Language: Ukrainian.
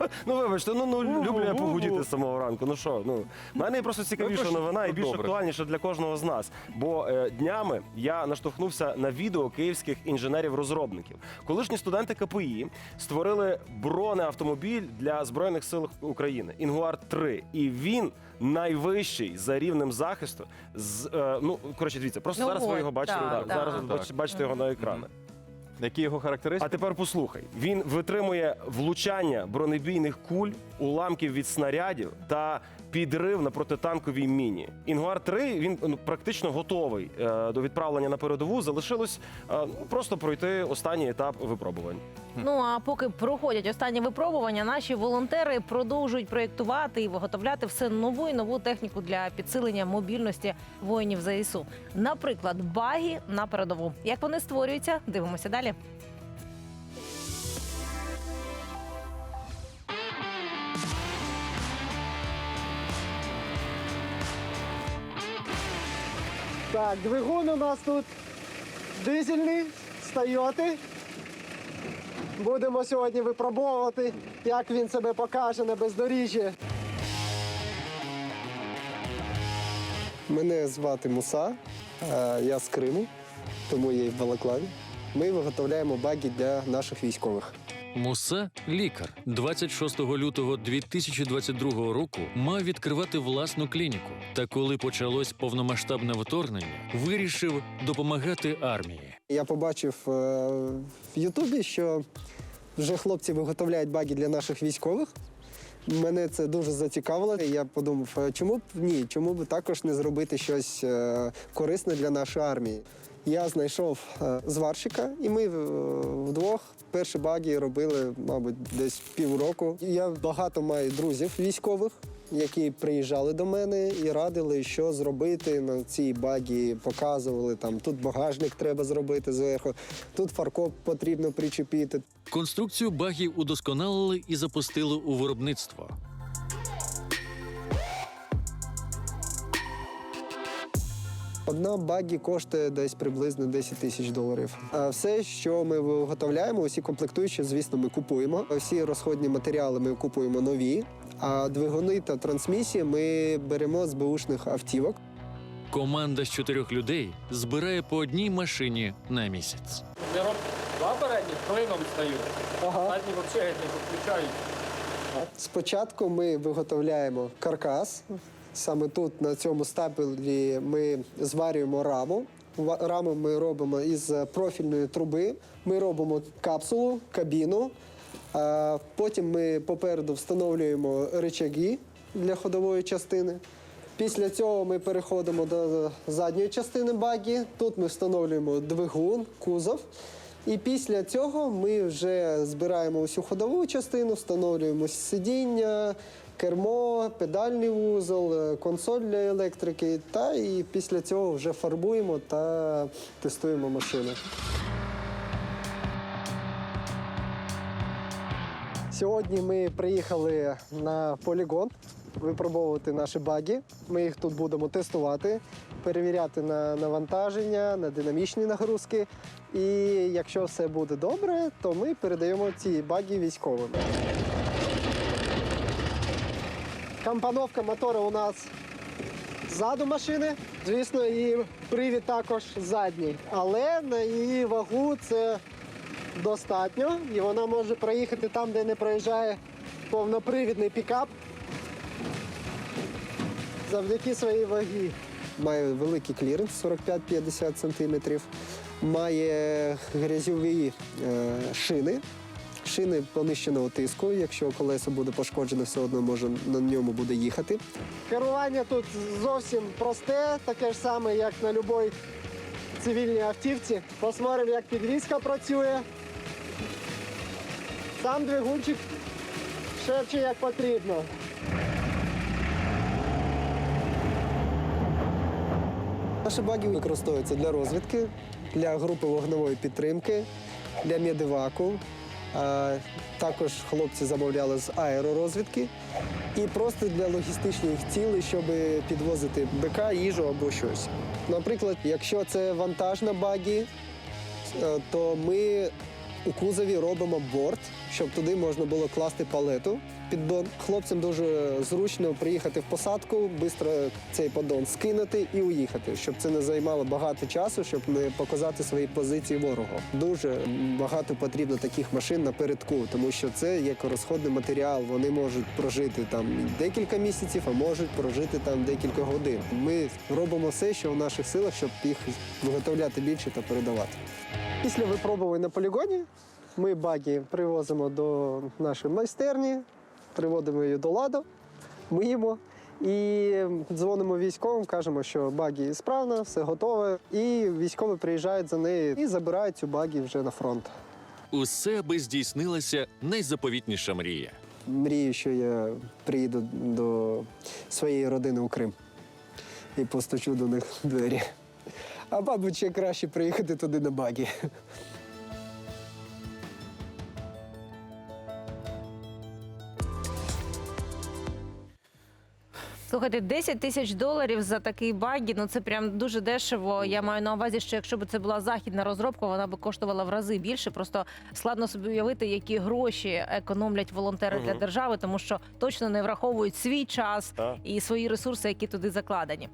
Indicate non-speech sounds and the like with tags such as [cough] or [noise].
[laughs] Ну вибачте, ну, ну люблю я погудіти з самого ранку. Ну що, ну в мене просто цікавіша Ну, новина і більш актуальніша для кожного з нас. Бо е, днями я наштовхнувся на відео київських інженерів-розробників. Колишні студенти КПІ створили бронеавтомобіль для збройних сил України Інгуар 3 І він найвищий за рівнем захисту. З е, ну коротше, дивіться, просто Ну зараз ви от, його бачите. так, да, так. Зараз ви бач- бачите його на екранах. Які його А тепер послухай: він витримує влучання бронебійних куль, уламків від снарядів та підрив на протитанковій міні. Інгуар 3 він ну, практично готовий е, до відправлення на передову. Залишилось е, ну, просто пройти останній етап випробувань. Ну а поки проходять останні випробування, наші волонтери продовжують проєктувати і виготовляти все нову і нову техніку для підсилення мобільності воїнів ЗСУ. Наприклад, багі на передову. Як вони створюються, дивимося далі. Так, двигун у нас тут дизельний з Тойоти. Будемо сьогодні випробовувати, як він себе покаже на бездоріжжі. Мене звати Муса, е, я з Криму, тому я і в Балаклаві. Ми виготовляємо баги для наших військових. Муса лікар 26 лютого 2022 року мав відкривати власну клініку. Та коли почалось повномасштабне вторгнення, вирішив допомагати армії. Я побачив е, в Ютубі, що вже хлопці виготовляють баги для наших військових. Мене це дуже зацікавило. Я подумав, е, чому б ні, чому б також не зробити щось е, корисне для нашої армії. Я знайшов е, зварщика, і ми е, вдвох перші баги робили, мабуть, десь півроку. Я багато маю друзів військових, які приїжджали до мене і радили, що зробити на цій багі. Показували там тут багажник треба зробити зверху, тут фаркоп потрібно причепити. Конструкцію багів удосконалили і запустили у виробництво. Одна багі коштує десь приблизно 10 тисяч доларів. А все, що ми виготовляємо, усі комплектуючі, звісно, ми купуємо. Всі розходні матеріали ми купуємо нові. А двигуни та трансмісії ми беремо з беушних автівок. Команда з чотирьох людей збирає по одній машині на місяць. Я роб два передні клином стаю, Ага. задні взагалі не підключають. Спочатку ми виготовляємо каркас. Саме тут, на цьому стапелі, ми зварюємо раму. Раму ми робимо із профільної труби. Ми робимо капсулу, кабіну. Потім ми попереду встановлюємо рычаги для ходової частини. Після цього ми переходимо до задньої частини багі. Тут ми встановлюємо двигун, кузов. І після цього ми вже збираємо усю ходову частину, встановлюємо сидіння, кермо, педальний вузол, е, консоль для електрики. Та і після цього вже фарбуємо та тестуємо машину. Сьогодні ми приїхали на полігон випробовувати наші баги. Ми їх тут будемо тестувати, перевіряти на навантаження, на динамічні нагрузки. І якщо все буде добре, то ми передаємо ці баги військовим. Компоновка мотора у нас ззаду машини. Звісно, і привід також задній. Але на її вагу це достатньо, і вона може проїхати там, де не проїжджає повнопривідний пікап. Завдяки своїй вагі. Має великий кліренс 45-50 см, має грязьові е, шини. Шини понищеного тиску. Якщо колесо буде пошкоджене, все одно може на ньому буде їхати. Керування тут зовсім просте, таке ж саме, як на будь-якій цивільній автівці. Посмотримо, як підвізка працює. Сам двигунчик шепче як потрібно. Наші баги використовуються для розвідки, для групи вогневої підтримки, для медиваку. Також хлопці замовляли з аеророзвідки і просто для логістичних цілей, щоб підвозити БК, їжу або щось. Наприклад, якщо це вантажна багі, е, то ми у кузові робимо борт щоб туди можна було класти палету. Піддон хлопцям дуже зручно приїхати в посадку, швидко цей поддон скинути і уїхати, щоб це не займало багато часу, щоб не показати свої позиції ворогу. Дуже багато потрібно таких машин напередку, тому що це як розходний матеріал. Вони можуть прожити там декілька місяців, а можуть прожити там декілька годин. Ми робимо все, що в наших силах, щоб їх виготовляти більше та передавати. Після випробувань на полігоні ми баги привозимо до нашої майстерні, приводимо її до ладу, миємо і дзвонимо військовим, кажемо, що багі справна, все готове. І військові приїжджають за нею і забирають цю багі вже на фронт. Усе аби здійснилася найзаповітніша мрія. Мрію, що я приїду до своєї родини у Крим і постучу до них двері. А мабуть, ще краще приїхати туди на багі. Слухайте, 10 тисяч доларів за такий багі, ну це прям дуже дешево. Я маю на увазі, що якщо б це була західна розробка, вона би коштувала в рази більше. Просто складно собі уявити, які гроші економлять волонтери для держави, тому що точно не враховують свій час Так. і свої ресурси, які туди закладені.